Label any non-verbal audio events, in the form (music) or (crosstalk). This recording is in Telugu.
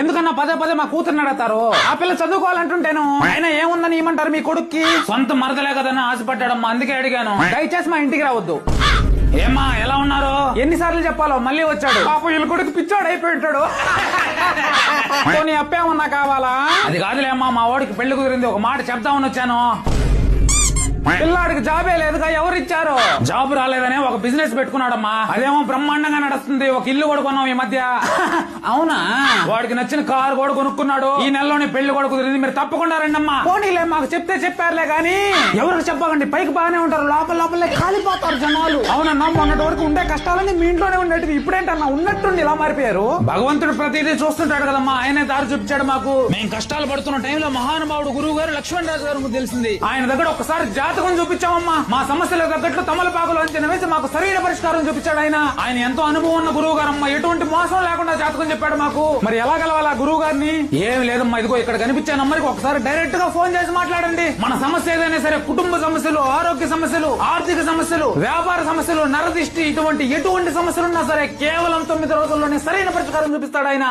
ఎందుకన్నా పదే పదే మా కూతుర్ని అడతారు ఆ పిల్ల చదువుకోవాలంటుంటేను. ఆయన ఏముందని ఏమంటారు మీ కొడుక్కి? సొంత మరదలే కదని ఆశపడ్డాడమ్మా అందుకే అడిగాను. దయచేసి మా ఇంటికి రావద్దు. ఏమ్మా ఎలా ఉన్నారు? ఎన్నిసార్లు చెప్పాలో మళ్ళీ వచ్చాడు. పాప వీళ్ళు కొడుకు పిచ్చాడు అయిపోయి ఉంటాడు. నీ అప్పేమన్నా కావాలా? అది కాదులేమ్మా మా వాడికి పెళ్ళి కుదిరింది ఒక మాట చెప్దామని వచ్చాను. పిల్లాడికి జాబే లేదుగా ఎవరు ఇచ్చారు? జాబ్ రాలేదనే ఒక బిజినెస్ పెట్టుకున్నాడమ్మా. అదేమో బ్రహ్మాండంగా నడుస్తుంది ఒక ఇల్లు కూడా కొన్నాం ఈ మధ్య. (laughs) అవునా? వాడికి నచ్చిన కారు కూడా కొనుక్కున్నాడు. ఈ నెలలోనే పెళ్ళి కూడా కుదిరింది మీరు తప్పకుండా రండమ్మా. పోనీలే మాకు చెప్తే చెప్పారులే గాని ఎవరికి చెప్పకండి పైకి బాగానే ఉంటారు లోపల లోపలే కాలిపోతారు జనాలు. అవునన్నా మొన్నటి వరకు ఉండే కష్టాలన్నీ మీ ఇంట్లోనే ఉండేటివి. ఇప్పుడేంటన్నా ఉన్నట్టుండి ఇలా మారిపోయారు? భగవంతుడు ప్రతిదీ చూస్తుంటాడు కదమ్మా ఆయనే దారి చూపించాడు మాకు. మేము కష్టాలు పడుతున్న టైంలో మహానుభావుడు గురువు గారు లక్ష్మణ్ రాజు గారు తెలిసింది. ఆయన దగ్గర ఒకసారి జాతకం చూపించామమ్మా మా సమస్యలకు తగ్గట్లు తమలపాకులు అంచనా వేసి మాకు సరైన పరిష్కారం చూపించాడు ఆయన. ఆయన ఎంతో అనుభవం ఉన్న గురువు గారమ్మా. ఎటువంటి మోసం లేకుండా జాతకం చెప్పాడు మాకు. మరి ఎలా కలవాలా గురువు గారిని? ఏం లేదమ్మా ఇదిగో ఇక్కడ కనిపించే నంబర్కి ఒకసారి డైరెక్ట్గా ఫోన్ చేసి మాట్లాడండి. మన సమస్య ఏదైనా సరే కుటుంబ సమస్యలు ఆరోగ్య సమస్యలు ఆర్థిక సమస్యలు వ్యాపార సమస్యలు నరదిష్టి ఇటువంటి ఎటువంటి సమస్యలున్నా సరే కేవలం తొమ్మిది రోజుల్లోనే సరైన పరిష్కారం చూపిస్తాడు ఆయన.